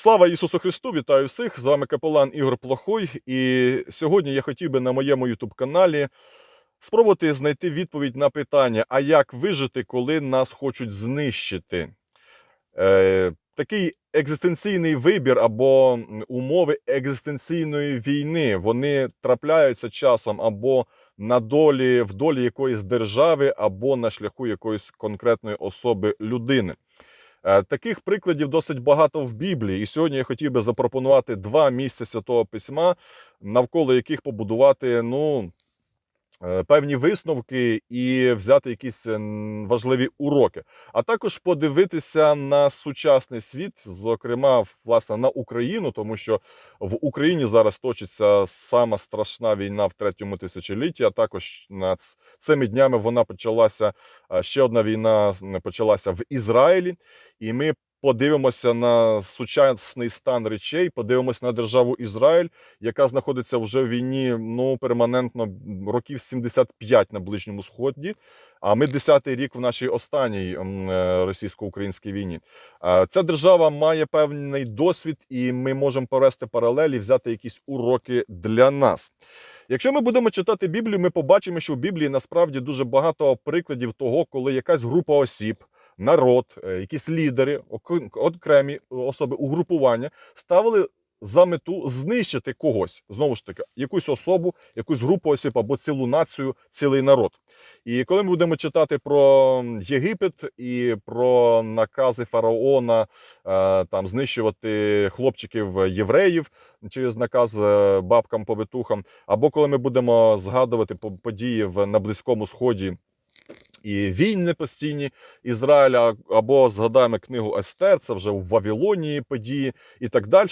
Слава Ісусу Христу! Вітаю всіх! З вами капелан Ігор Плохой. І сьогодні я хотів би на моєму youtube каналі спробувати знайти відповідь на питання: а як вижити, коли нас хочуть знищити? Е, такий екзистенційний вибір або умови екзистенційної війни вони трапляються часом або на долі в долі якоїсь держави, або на шляху якоїсь конкретної особи людини. Е, Таких прикладів досить багато в Біблії. І сьогодні я хотів би запропонувати два місця Святого Письма, навколо яких побудувати ну, певні висновки і взяти якісь е, важливі уроки. А також подивитися на сучасний світ, зокрема, власне, на Україну, тому що в Україні зараз точиться сама страшна війна в третьому тисячолітті. А також над цими днями вона почалася. е, Ще одна війна почалася в Ізраїлі, і ми подивимося на сучасний стан речей, подивимося на державу Ізраїль, яка знаходиться вже в війні ну перманентно років 75 на ближньому сході. А ми 10-й рік в нашій останній е, російсько-українській війні. Ця держава має певний досвід, і ми можемо провести паралелі, взяти якісь уроки для нас. Якщо ми будемо читати Біблію, ми побачимо, що в Біблії насправді дуже багато прикладів того, коли якась група осіб, народ, е, якісь лідери, окремі особи угрупування ставили за мету знищити когось, знову ж таки, якусь особу, якусь групу осіб або цілу націю, цілий народ. І коли ми будемо читати про Єгипет і про накази фараона е, там знищувати хлопчиків євреїв через наказ е, бабкам-повитухам, або коли ми будемо згадувати події на Близькому Сході. І війни постійні Ізраїля, або згадаємо книгу Естер, це вже в Вавилонії події і так далі.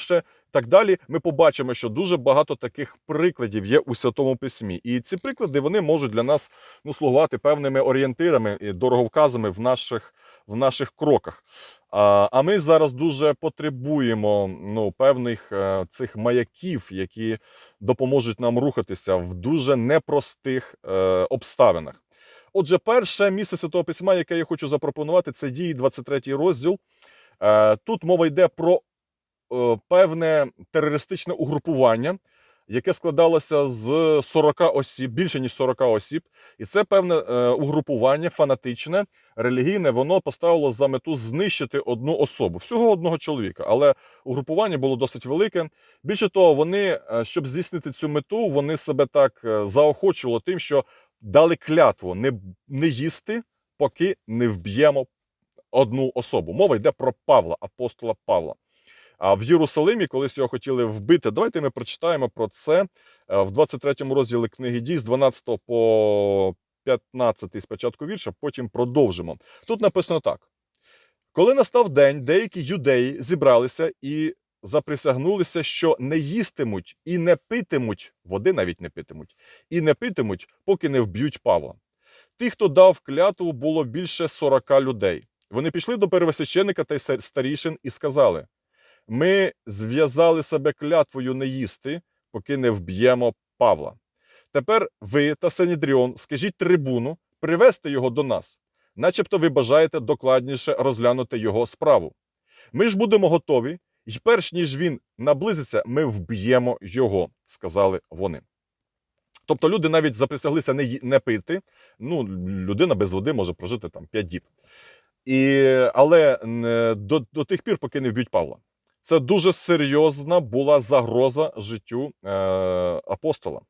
Так далі, ми побачимо, що дуже багато таких прикладів є у святому письмі, і ці приклади вони можуть для нас ну, слугувати певними орієнтирами і дороговказами в наших, в наших кроках. А, а ми зараз дуже потребуємо ну, певних е, цих маяків, які допоможуть нам рухатися в дуже непростих е, обставинах. Отже, перше місце Святого Письма, яке я хочу запропонувати, це дії 23 розділ. Е, Тут мова йде про е, певне терористичне угрупування, яке складалося з 40 осіб, більше ніж 40 осіб. І це певне е, угрупування фанатичне, релігійне, воно поставило за мету знищити одну особу, всього одного чоловіка. Але угрупування було досить велике. Більше того, вони, щоб здійснити цю мету, вони себе так заохочували тим, що дали клятву не, не їсти, поки не вб'ємо одну особу. Мова йде про Павла, апостола Павла. А в Єрусалимі, колись його хотіли вбити. Давайте ми прочитаємо про це е, в 23 розділі книги дій з 12 по 15 спочатку вірша, потім продовжимо. Тут написано так: коли настав день, деякі юдеї зібралися і заприсягнулися, що не їстимуть і не питимуть, води навіть не питимуть, і не питимуть, поки не вб'ють Павла. Тих, хто дав клятву, було більше 40 людей. Вони пішли до первосвященика та старішин і сказали: Ми зв'язали себе клятвою не їсти, поки не вб'ємо Павла. Тепер ви та Сенідріон скажіть трибуну привести його до нас, начебто ви бажаєте докладніше розглянути його справу. Ми ж будемо готові, і перш ніж він наблизиться, ми вб'ємо його, сказали вони. Тобто люди навіть заприсяглися не, не пити. Ну, людина без води може прожити там 5 діб. І, але е, до, до тих пір, поки не вб'ють Павла. Це дуже серйозна була загроза життю е, апостола.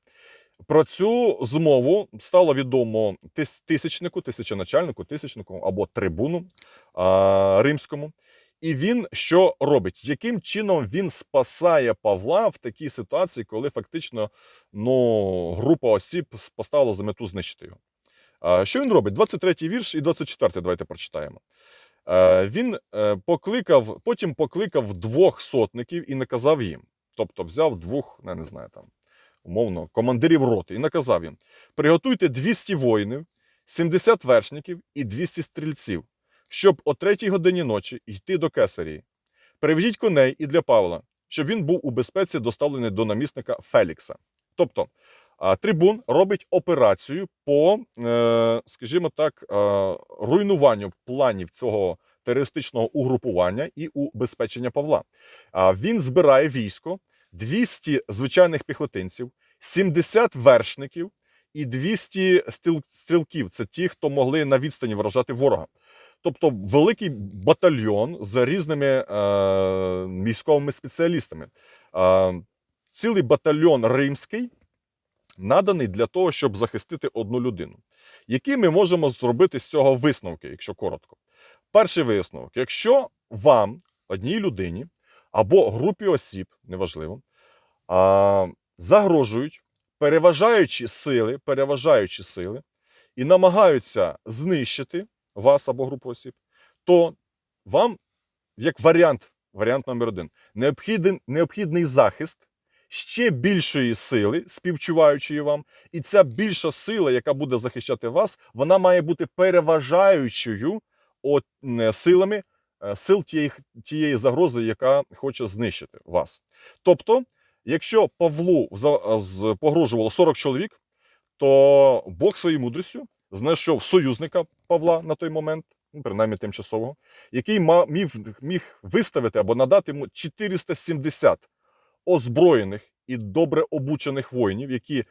Про цю змову стало відомо тис- тисячнику, тисяченачальнику, тисячнику або трибуну а, римському. І він що робить? Яким чином він спасає Павла в такій ситуації, коли фактично ну, група осіб поставила за мету знищити його? Що він робить? 23 вірш і 24 давайте прочитаємо. Він е, покликав, потім покликав двох сотників і наказав їм. Тобто взяв двох, ну, я не знаю, там, умовно, командирів роти і наказав їм: приготуйте 200 воїнів, 70 вершників і 200 стрільців, щоб о третій годині ночі йти до кесарії. Приведіть коней і для Павла, щоб він був у безпеці доставлений до намісника Фелікса. Тобто, трибун робить операцію по, е, скажімо так, е, руйнуванню планів цього терористичного угрупування і убезпечення Павла. Він збирає військо, 200 звичайних піхотинців, 70 вершників і 200 стрілків. Це ті, хто могли на відстані вражати ворога. Тобто великий батальйон з різними е, військовими спеціалістами. Е, цілий батальйон римський наданий для того, щоб захистити одну людину. Які ми можемо зробити з цього висновки, якщо коротко? Перший висновок: якщо вам, одній людині або групі осіб, неважливо, а, загрожують переважаючі сили, переважаючі сили і намагаються знищити вас або групу осіб, то вам, як варіант, варіант номер один, необхідний, необхідний захист ще більшої сили, співчуваючої вам, і ця більша сила, яка буде захищати вас, вона має бути переважаючою от, силами е, сил тієї, тієї загрози, яка хоче знищити вас. Тобто, якщо Павлу погрожувало 40 чоловік, то Бог своєю мудрістю знайшов союзника Павла на той момент, ну, принаймні тимчасового, який міг, міг виставити або надати йому 470 озброєних і добре обучених воїнів, які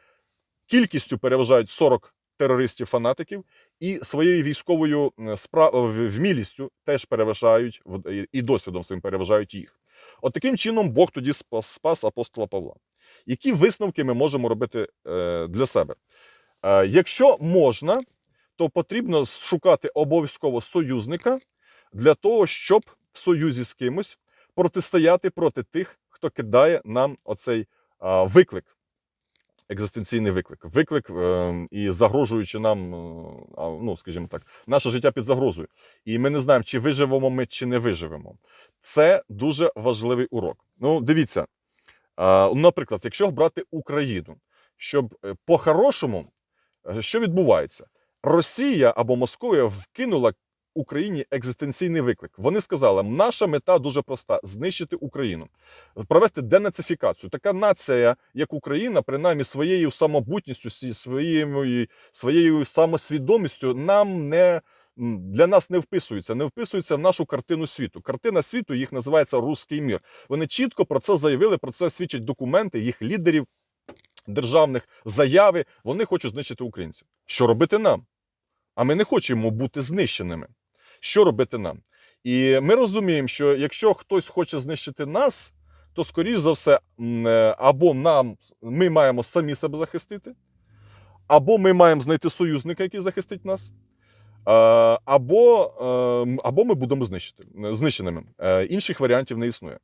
кількістю переважають 40 терористів-фанатиків, і своєю військовою е, спра- в- вмілістю теж переважають і- досвідом своїм переважають їх. От таким чином Бог тоді спас, спас апостола Павла. Які висновки ми можемо робити е, для себе? Е, якщо можна, то потрібно шукати обов'язково союзника для того, щоб в союзі з кимось протистояти проти тих, хто кидає нам оцей виклик, екзистенційний виклик, виклик е, і загрожуючи нам, е, ну скажімо так, наше життя під загрозою. І ми не знаємо, чи виживемо ми, чи не виживемо. Це дуже важливий урок. Ну, дивіться, наприклад, якщо брати Україну, щоб е, по-хорошому, що відбувається? Росія або Московія вкинула Україні екзистенційний виклик. Вони сказали, наша мета дуже проста: знищити Україну, провести денацифікацію. Така нація, як Україна, принаймні своєю самобутністю, своєю, своєю самосвідомістю, нам не. Для нас не вписується, не вписується в нашу картину світу. Картина світу їх називається Руський мір. Вони чітко про це заявили, про це свідчать документи їх лідерів державних заяви. Вони хочуть знищити українців. Що робити нам? А ми не хочемо бути знищеними. Що робити нам? І ми розуміємо, що якщо хтось хоче знищити нас, то скоріш за все, е, або нам ми маємо самі себе захистити, або ми маємо знайти союзника, який захистить нас, або, е, або ми будемо знищити, знищеними. Е, Інших варіантів не існує.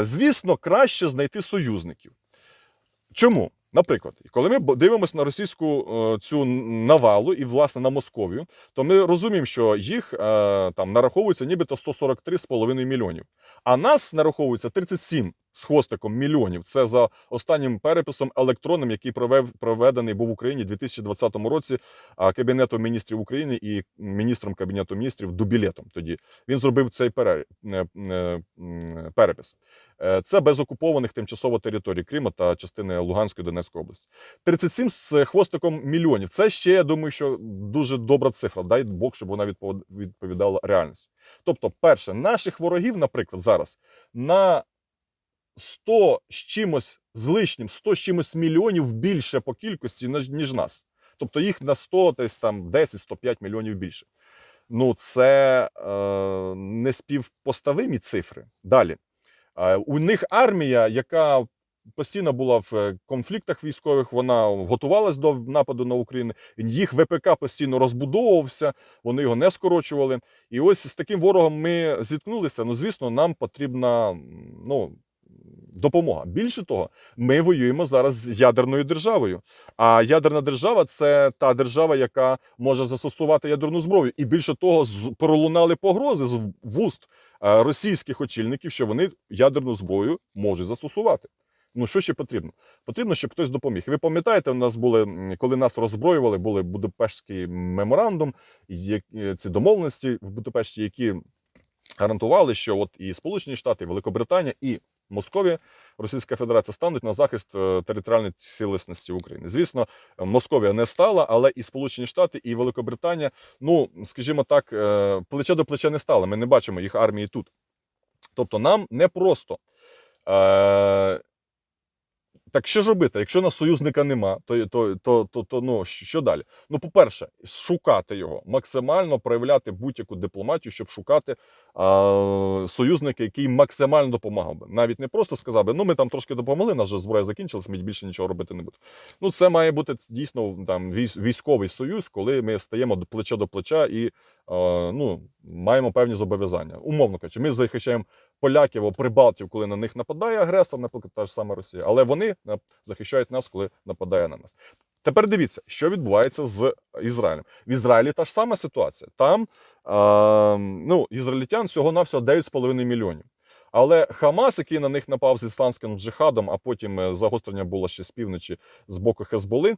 Звісно, краще знайти союзників. Чому? Наприклад, коли ми дивимося на російську е, цю навалу і, власне, на Московію, то ми розуміємо, що їх е, там нараховується нібито 143,5 мільйонів. А нас нараховується 37 з хвостиком мільйонів. Це за останнім переписом електронним, який провев, проведений був в Україні у 2020 році Кабінетом міністрів України і міністром Кабінету міністрів Дубілетом. Тоді він зробив цей е, е, перепис. Е, Це без окупованих тимчасово територій Криму та частини Луганської Донецької області. 37 з хвостиком мільйонів. Це ще, я думаю, що дуже добра цифра. Дай Бог, щоб вона відповідала реальності. Тобто, перше, наших ворогів, наприклад, зараз на 100 з чимось з лишнім, 100 з чимось мільйонів більше по кількості, ніж- нас. Тобто їх на 100, десь там 10-105 мільйонів більше. Ну, це е, неспівпоставимі цифри. Далі. Е, У них армія, яка постійно була в е, конфліктах військових, вона готувалась до нападу на Україну. Їх ВПК постійно розбудовувався, вони його не скорочували. І ось з таким ворогом ми зіткнулися. Ну, звісно, нам потрібна ну, допомога. Більше того, ми воюємо зараз з ядерною державою. А ядерна держава це та держава, яка може застосувати ядерну зброю. І більше того, пролунали погрози з вуст е, російських очільників, що вони ядерну зброю можуть застосувати. Ну що ще потрібно? Потрібно, щоб хтось допоміг. Ви пам'ятаєте, у нас були, коли нас роззброювали, були Будапештський меморандум, е, ці домовленості в Будапешті, які гарантували, що от і Сполучені Штати, і Великобританія, і Московія, Російська Федерація стануть на захист е, територіальної цілісності України. Звісно, Московія не стала, але і Сполучені Штати, і Великобританія, ну скажімо так, е, плече до плеча не стали. Ми не бачимо їх армії тут. Тобто, нам не просто. Е, так що ж робити? Якщо нас союзника нема, то, то, то, то, то ну, що далі? Ну, по-перше, шукати його, максимально проявляти будь-яку дипломатію, щоб шукати а, союзника, який максимально допомагав би. Навіть не просто сказав би, ну ми там трошки допомогли, нас вже зброя закінчилась, ми більше нічого робити не будемо. Ну, це має бути дійсно там військ- військовий союз, коли ми стаємо до плеча до плеча і ну, маємо певні зобов'язання. Умовно кажучи, ми захищаємо поляків або прибалтів, коли на них нападає агресор, наприклад, та ж сама Росія. Але вони е, захищають нас, коли нападає на нас. Тепер дивіться, що відбувається з Ізраїлем. В Ізраїлі та ж сама ситуація. Там е, ну, ізраїльтян всього навсього 9,5 мільйонів. Але Хамас, який на них напав з ісландським джихадом, а потім е, загострення було ще з півночі з боку Хезболи.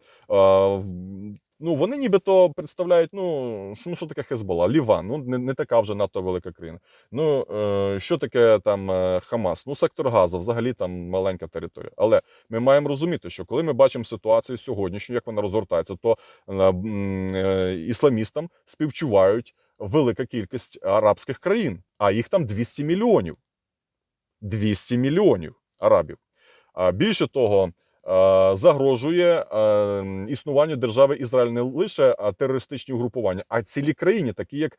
Ну, вони нібито представляють, ну що, ну, що таке Хезбола? Ліван, ну не, не така вже надто велика країна. Ну, е, що таке там е, Хамас? Ну, сектор Газа, взагалі там маленька територія. Але ми маємо розуміти, що коли ми бачимо ситуацію сьогоднішню, як вона розгортається, то е, е, ісламістам співчувають велика кількість арабських країн, а їх там 200 мільйонів. 200 мільйонів арабів. А більше того, загрожує е, існуванню держави Ізраїль не лише е, терористичні угрупування, а цілі країні, такі як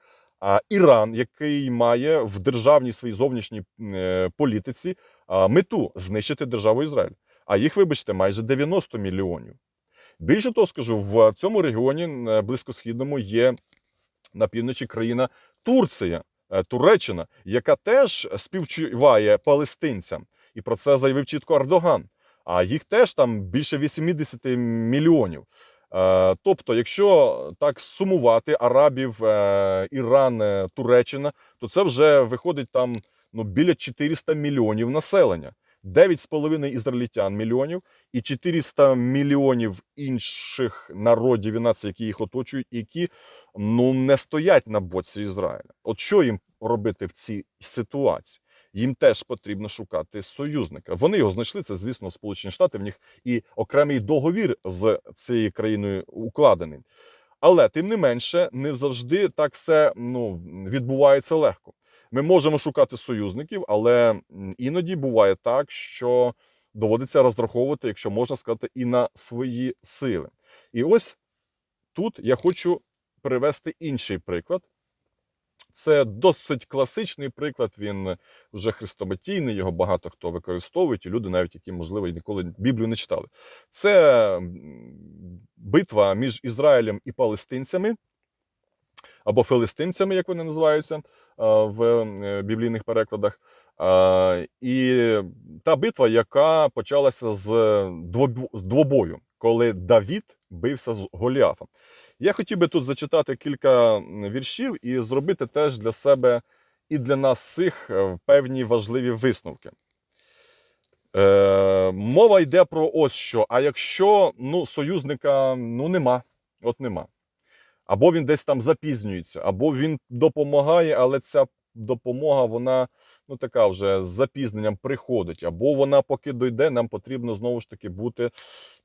Іран, який має в державній своїй зовнішній е, політиці мету знищити державу Ізраїль. А їх, вибачте, майже 90 мільйонів. Більше того, скажу, в цьому регіоні е, близькосхідному є на півночі країна Турція, е, Туреччина, яка теж співчуває палестинцям. І про це заявив чітко Ердоган. А їх теж там більше 80 мільйонів. Е, Тобто, якщо так сумувати арабів, е, Іран, е, Туреччина, то це вже виходить там ну, біля 400 мільйонів населення. 9,5 ізраїльтян мільйонів і 400 мільйонів інших народів і націй, які їх оточують, які ну не стоять на боці Ізраїля. От що їм робити в цій ситуації? Їм теж потрібно шукати союзника. Вони його знайшли. Це, звісно, Сполучені Штати. В них і окремий договір з цією країною укладений. Але тим не менше, не завжди так все ну, відбувається легко. Ми можемо шукати союзників, але іноді буває так, що доводиться розраховувати, якщо можна сказати, і на свої сили. І ось тут я хочу привести інший приклад. Це досить класичний приклад. Він вже хрестоматійний, його багато хто використовує, і люди, навіть які, можливо, ніколи Біблію не читали. Це битва між Ізраїлем і палестинцями, або филистимцями, як вони називаються в біблійних перекладах. І та битва, яка почалася з двобою, коли Давід бився з Голіафом. Я хотів би тут зачитати кілька віршів і зробити теж для себе і для нас всіх е, певні важливі висновки. Е, мова йде про ось що. А якщо ну, союзника ну, нема, от нема. Або він десь там запізнюється, або він допомагає, але ця допомога, вона ну, така вже з запізненням приходить, або вона поки дойде, нам потрібно знову ж таки бути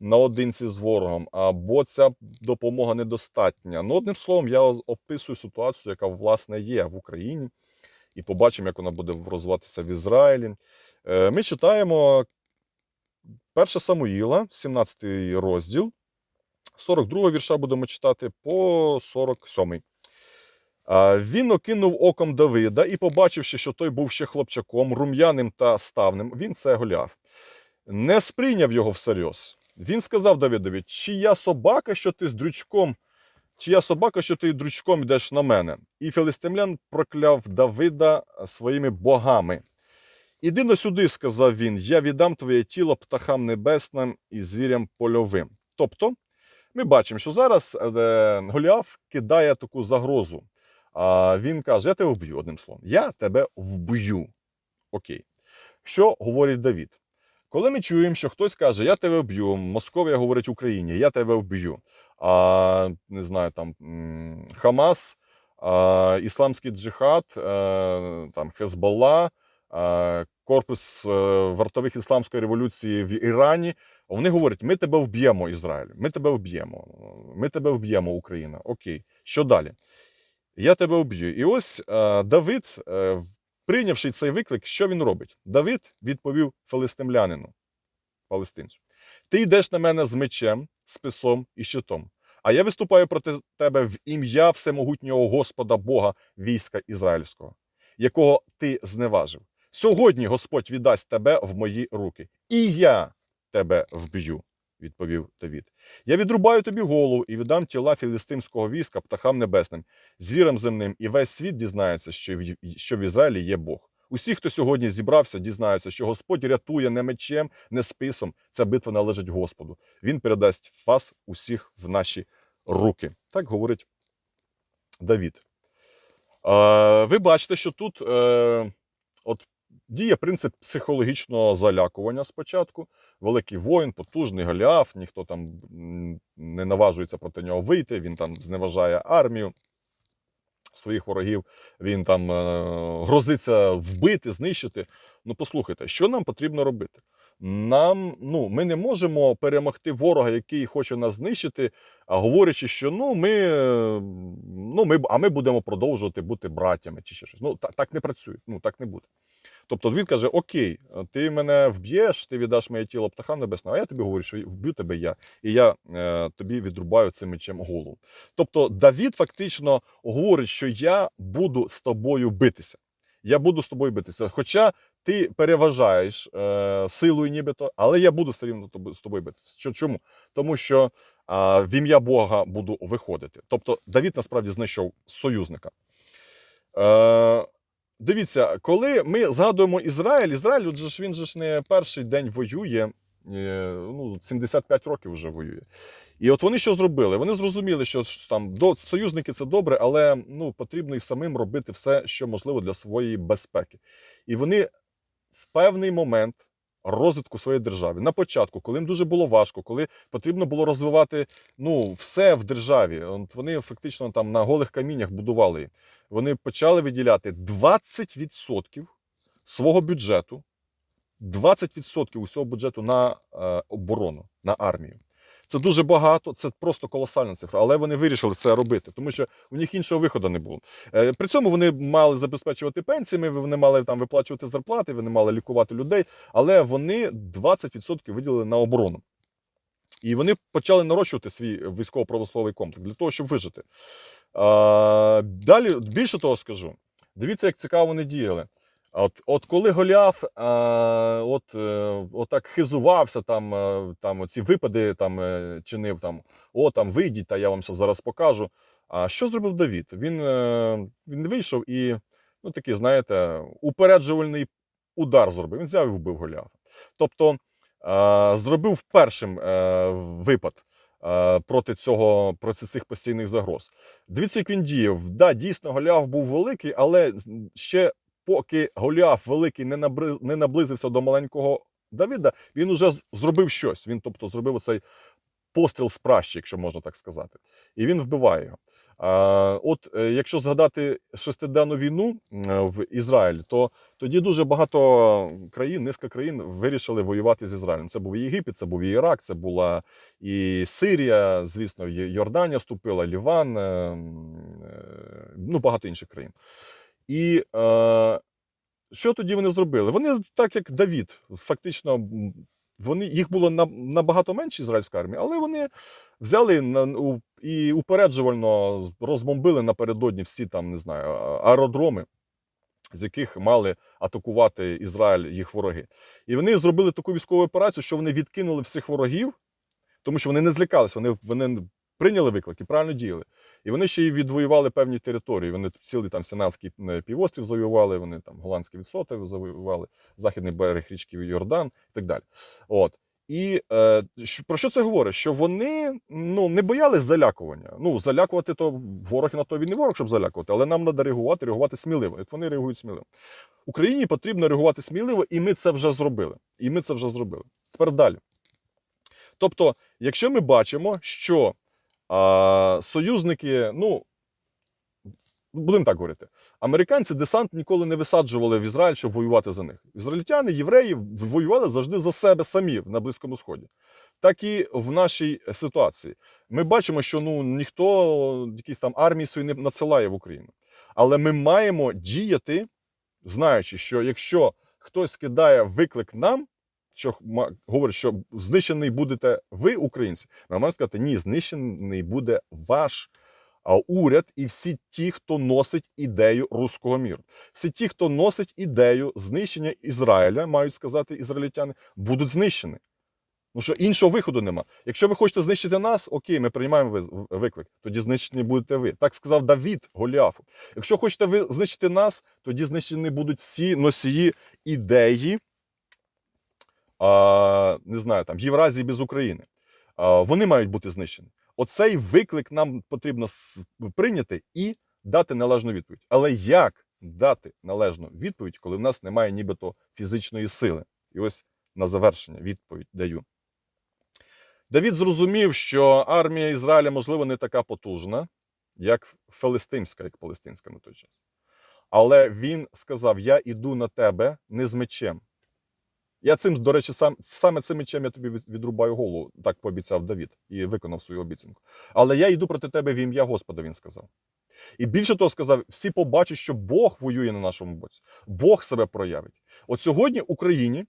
наодинці з ворогом, або ця допомога недостатня. Ну, одним словом, я описую ситуацію, яка власне є в Україні, і побачимо, як вона буде розвиватися в Ізраїлі. Е, Ми читаємо 1 Самуїла, 17 розділ. 42 вірша будемо читати по 47. Він окинув оком Давида і, побачивши, що той був ще хлопчаком, рум'яним та ставним, він це Голіаф. Не сприйняв його всерйоз. Він сказав Давидові: чия собака, що ти з дрючком, чия собака, що ти дрючком йдеш на мене. І філістимлян прокляв Давида своїми богами. Іди но сюди, сказав він, я віддам твоє тіло птахам небесним і звірям польовим. Тобто, ми бачимо, що зараз е, Голіаф кидає таку загрозу. А він каже: Я тебе вб'ю, одним словом. Я тебе вб'ю. Окей. Що говорить Давід? Коли ми чуємо, що хтось каже, я тебе вб'ю, Московія говорить Україні, я тебе вб'ю. А не знаю, там Хамас, а, Ісламський джихад, а, там Хезболла, а, корпус е, вартових ісламської революції в Ірані. Вони говорять: ми тебе вб'ємо, Ізраїль, ми тебе вб'ємо, ми тебе вб'ємо, Україна. Окей, що далі? Я тебе вб'ю. І ось е, Давид, е, прийнявши цей виклик, що він робить? Давид відповів филистимлянину, палестинцю: Ти йдеш на мене з мечем, списом і щитом. А я виступаю проти тебе в ім'я всемогутнього Господа Бога війська Ізраїльського, якого ти зневажив. Сьогодні Господь віддасть тебе в мої руки, і я тебе вб'ю, відповів Давід. Я відрубаю тобі голову і віддам тіла філістимського війська птахам небесним, звірам земним, і весь світ дізнається, що в, що в Ізраїлі є Бог. Усі, хто сьогодні зібрався, дізнаються, що Господь рятує не мечем, не списом. Ця битва належить Господу. Він передасть вас усіх в наші руки. Так говорить Давід. Е, ви бачите, що тут е, от, діє принцип психологічного залякування спочатку. Великий воїн, потужний Голіаф, ніхто там не наважується проти нього вийти, він там зневажає армію своїх ворогів, він там е, грозиться вбити, знищити. Ну, послухайте, що нам потрібно робити? Нам, ну, ми не можемо перемогти ворога, який хоче нас знищити, а говорячи, що ну ми, ну ми, а ми будемо продовжувати бути браттями чи ще щось. Ну так, так не працює. Ну так не буде. Тобто він каже: Окей, ти мене вб'єш, ти віддаш моє тіло птахам небесним, а я тобі говорю, що вб'ю тебе я, і я е, тобі відрубаю цим мечем голову. Тобто Давід фактично говорить, що я буду з тобою битися. Я буду з тобою битися. Хоча ти переважаєш е, силою, нібито, але я буду все рівно з тобою битися. Чому? Тому що а, в ім'я Бога буду виходити. Тобто Давід насправді знайшов союзника. Е, дивіться, коли ми згадуємо Ізраїль, Ізраїль, отже ж він же ж не перший день воює. е, Ну, 75 років вже воює. І от вони що зробили? Вони зрозуміли, що там до союзники це добре, але ну потрібно і самим робити все, що можливо для своєї безпеки. І вони в певний момент розвитку своєї держави на початку, коли їм дуже було важко, коли потрібно було розвивати ну все в державі. От вони фактично там на голих каміннях будували. Вони почали виділяти 20% свого бюджету, 20% усього бюджету на е, оборону, на армію. Це дуже багато, це просто колосальна цифра, але вони вирішили це робити, тому що у них іншого виходу не було. Е, При цьому вони мали забезпечувати пенсіями, вони мали там виплачувати зарплати, вони мали лікувати людей, але вони 20% виділили на оборону. І вони почали нарощувати свій військово-промисловий комплекс для того, щоб вижити. А, далі, більше того скажу, дивіться, як цікаво вони діяли. От, от коли Голіаф а, от, е, отак хизувався, там, е, там ці випади там, е, чинив, там, о, там вийдіть, та я вам все зараз покажу. А що зробив Давід? Він, е, він вийшов і, ну такий, знаєте, упереджувальний удар зробив. Він взяв і вбив Голіафа. Тобто е, зробив першим е, випад е, проти цього, проти цих постійних загроз. Дивіться, як він діяв. Да, дійсно, Голіаф був великий, але ще поки Голіаф великий не, набри, не наблизився до маленького Давіда, він уже зробив щось. Він, тобто, зробив оцей постріл з пращі, якщо можна так сказати. І він вбиває його. От е, якщо згадати шестиденну війну в Ізраїлі, то тоді дуже багато країн, низка країн вирішили воювати з Ізраїлем. Це був Єгипет, це був Ірак, це була і Сирія, звісно, Йорданія вступила, Ліван, е, м, е, ну багато інших країн. І е, що тоді вони зробили? Вони, так як Давід, фактично, вони, їх було набагато менше ізраїльська армія, але вони взяли і упереджувально розбомбили напередодні всі там, не знаю, аеродроми, з яких мали атакувати Ізраїль їх вороги. І вони зробили таку військову операцію, що вони відкинули всіх ворогів, тому що вони не злякалися, вони, вони прийняли виклик і правильно діяли. І вони ще й відвоювали певні території. Вони цілий там Синанський е, півострів завоювали, вони там голландський відсоток завоювали, західний берег річки Йордан і так далі. От. І е, про що це говорить? Що вони ну, не боялись залякування. Ну, залякувати то ворог на то він не ворог, щоб залякувати, але нам треба реагувати, реагувати сміливо. От вони реагують сміливо. Україні потрібно реагувати сміливо, і ми це вже зробили. І ми це вже зробили. Тепер далі. Тобто, якщо ми бачимо, що а, союзники, ну, Будемо так говорити. Американці десант ніколи не висаджували в Ізраїль, щоб воювати за них. Ізраїльтяни, євреї воювали завжди за себе самі на Близькому Сході. Так і в нашій ситуації. Ми бачимо, що ну ніхто якісь там армії свої не надсилає в Україну. Але ми маємо діяти, знаючи, що якщо хтось кидає виклик нам, що говорить, що знищений будете ви, українці, ми маємо сказати, ні, знищений буде ваш уряд і всі ті, хто носить ідею руського міру. Всі ті, хто носить ідею знищення Ізраїля, мають сказати ізраїльтяни, будуть знищені. Ну що іншого виходу нема. Якщо ви хочете знищити нас, окей, ми приймаємо виклик. Тоді знищені будете ви. Так сказав Давід Голіафу. Якщо хочете ви знищити нас, тоді знищені будуть всі носії ідеї, не знаю, там Євразії без України. Вони мають бути знищені. Оцей виклик нам потрібно прийняти і дати належну відповідь. Але як дати належну відповідь, коли в нас немає нібито фізичної сили? І ось на завершення відповідь даю. Давід зрозумів, що армія Ізраїля, можливо, не така потужна, як филистимська, як палестинська на той час. Але він сказав: Я іду на тебе не з мечем. Я цим, до речі, сам, саме цим мечем я тобі відрубаю голову, так пообіцяв Давід і виконав свою обіцянку. Але я йду проти тебе в ім'я Господа, він сказав. І більше того сказав, всі побачать, що Бог воює на нашому боці, Бог себе проявить. От сьогодні Україні,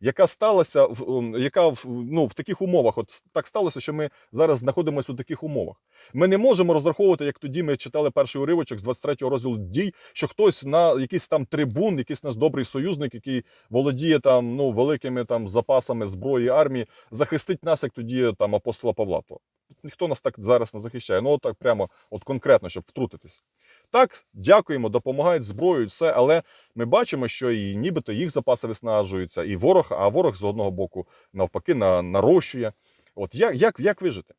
яка сталася в ем, яка в, ну, в таких умовах, от так сталося, що ми зараз знаходимося у таких умовах. Ми не можемо розраховувати, як тоді ми читали перший уривочок з 23-го розділу дій, що хтось на якийсь там трибун, якийсь наш добрий союзник, який володіє там ну великими там запасами зброї армії, захистить нас, як тоді там апостола Павла. То ніхто нас так зараз не захищає. Ну, так прямо, от конкретно, щоб втрутитись. Так, дякуємо, допомагають зброєю, все, але ми бачимо, що і нібито їх запаси виснажуються, і ворог, а ворог з одного боку навпаки на, нарощує. От як, як, як вижити?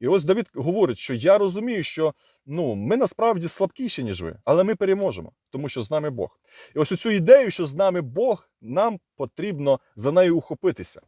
І ось Давид говорить, що я розумію, що ну, ми насправді слабкіші, ніж ви, але ми переможемо, тому що з нами Бог. І ось цю ідею, що з нами Бог, нам потрібно за нею ухопитися.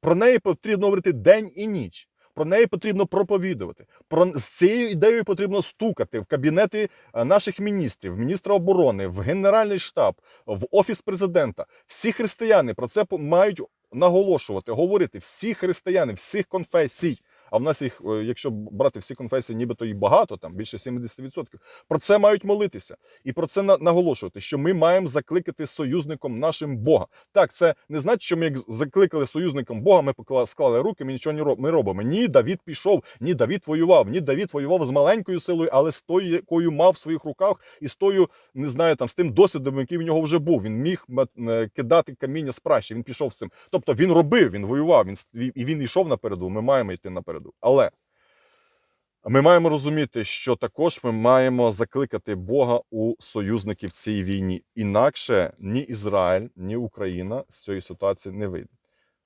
Про неї потрібно говорити день і ніч. Про неї потрібно проповідувати. Про з цією ідеєю потрібно стукати в кабінети е, наших міністрів, міністра оборони, в генеральний штаб, в офіс президента. Всі християни про це мають наголошувати, говорити. Всі християни, всіх конфесій. А в нас їх, е, якщо брати всі конфесії, нібито і багато, там більше 70%, про це мають молитися і про це на- наголошувати, що ми маємо закликати союзником нашим Бога. Так, це не значить, що ми як закликали союзником Бога, ми склали руки, ми нічого не робимо. Ні, Давід пішов, ні, Давід воював, ні, Давід воював з маленькою силою, але з тою, якою мав в своїх руках, і з тою, не знаю, там з тим досвідом, який в нього вже був. Він міг е, кидати каміння з пращі, він пішов з цим. Тобто він робив, він воював, він і він йшов напереду. Ми маємо йти напереду. Але ми маємо розуміти, що також ми маємо закликати Бога у союзників цій війні. Інакше ні Ізраїль, ні Україна з цієї ситуації не вийде.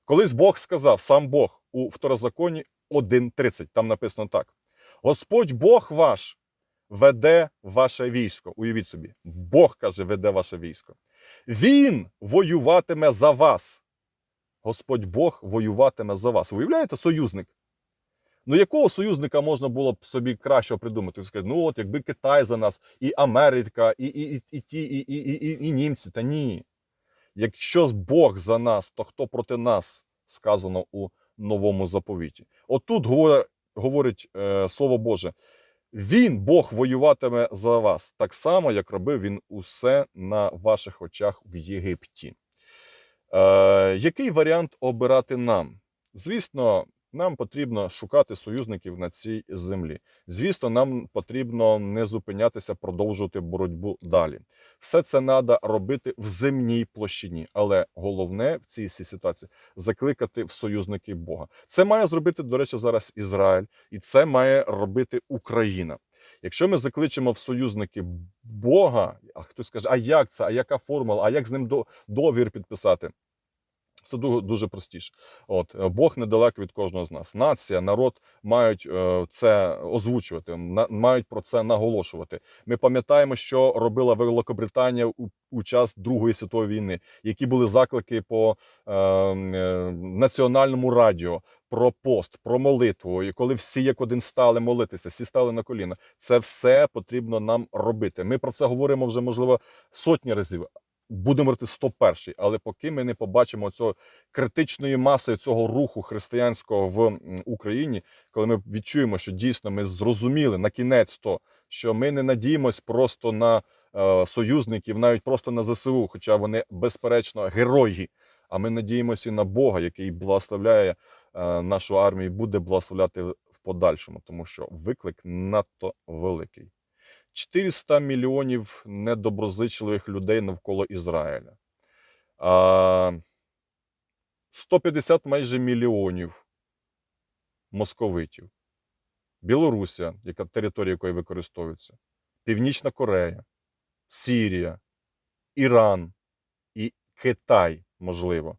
Колись Бог сказав, сам Бог у второзаконі 1.30, там написано так: Господь Бог ваш веде ваше військо. Уявіть собі, Бог каже, веде ваше військо. Він воюватиме за вас. Господь Бог воюватиме за вас. Уявляєте, союзник? Ну, якого союзника можна було б собі кращого придумати? Сказати, ну от якби Китай за нас, і Америка, і, і, і, і ті, і, і, і, і німці. Та ні. Якщо Бог за нас, то хто проти нас? Сказано у новому заповіті. Отут говорить, говорить е, Слово Боже. Він, Бог, воюватиме за вас, так само, як робив він усе на ваших очах в Єгипті. Е, який варіант обирати нам? Звісно, нам потрібно шукати союзників на цій землі. Звісно, нам потрібно не зупинятися, продовжувати боротьбу далі. Все це треба робити в земній площині, але головне в цій ситуації закликати в союзники Бога. Це має зробити, до речі, зараз Ізраїль, і це має робити Україна. Якщо ми закличемо в союзники Бога, а хтось скаже, а як це, а яка формула, а як з ним до- договір підписати? Це ду- дуже простіше. От е, Бог недалеко від кожного з нас. Нація, народ мають е, це озвучувати, мають про це наголошувати. Ми пам'ятаємо, що робила Великобританія у, у час Другої світової війни, які були заклики по е, е, національному радіо. про пост, про молитву, і коли всі як один стали молитися, всі стали на коліна. Це все потрібно нам робити. Ми про це говоримо вже, можливо, сотні разів. Будемо говорити 101, але поки ми не побачимо цього критичної маси цього руху християнського в Україні, коли ми відчуємо, що дійсно ми зрозуміли на кінець то, що ми не надіємось просто на е, союзників, навіть просто на ЗСУ, хоча вони безперечно герої. А ми надіємося і на Бога, який благословляє е, нашу армію, буде благословляти в подальшому, тому що виклик надто великий. 400 мільйонів недоброзичливих людей навколо Ізраїля. 150 майже мільйонів московитів. Білорусія, яка територія якої використовується, Північна Корея, Сірія, Іран і Китай, можливо.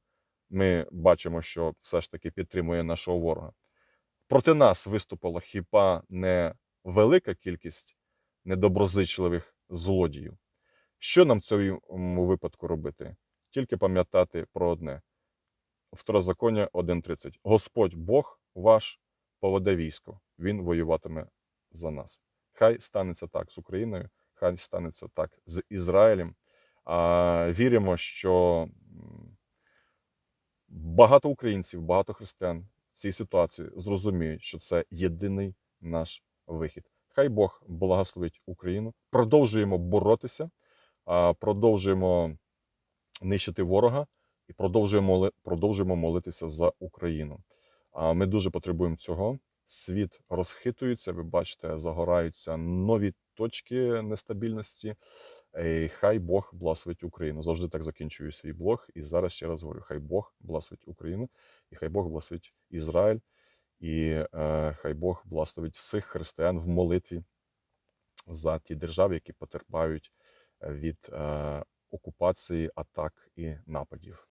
Ми бачимо, що все ж таки підтримує нашого ворога. Проти нас виступила хіба не велика кількість недоброзичливих злодіїв. Що нам в цьому випадку робити? Тільки пам'ятати про одне: Второзаконня 1.30. Господь Бог ваш поведе військо, Він воюватиме за нас. Хай станеться так з Україною, хай станеться так з Ізраїлем. А, віримо, що багато українців, багато християн в цій ситуації зрозуміють, що це єдиний наш вихід. Хай Бог благословить Україну. Продовжуємо боротися, продовжуємо нищити ворога і продовжуємо, продовжуємо молитися за Україну. Ми дуже потребуємо цього. Світ розхитується, ви бачите, загораються нові точки нестабільності. Е, Хай Бог благословить Україну. Завжди так закінчую свій блог. І зараз ще раз говорю: хай Бог благословить Україну, і хай Бог благословить Ізраїль, і е, хай Бог благословить всіх християн в молитві за ті держави, які потерпають е, від е, окупації, атак і нападів.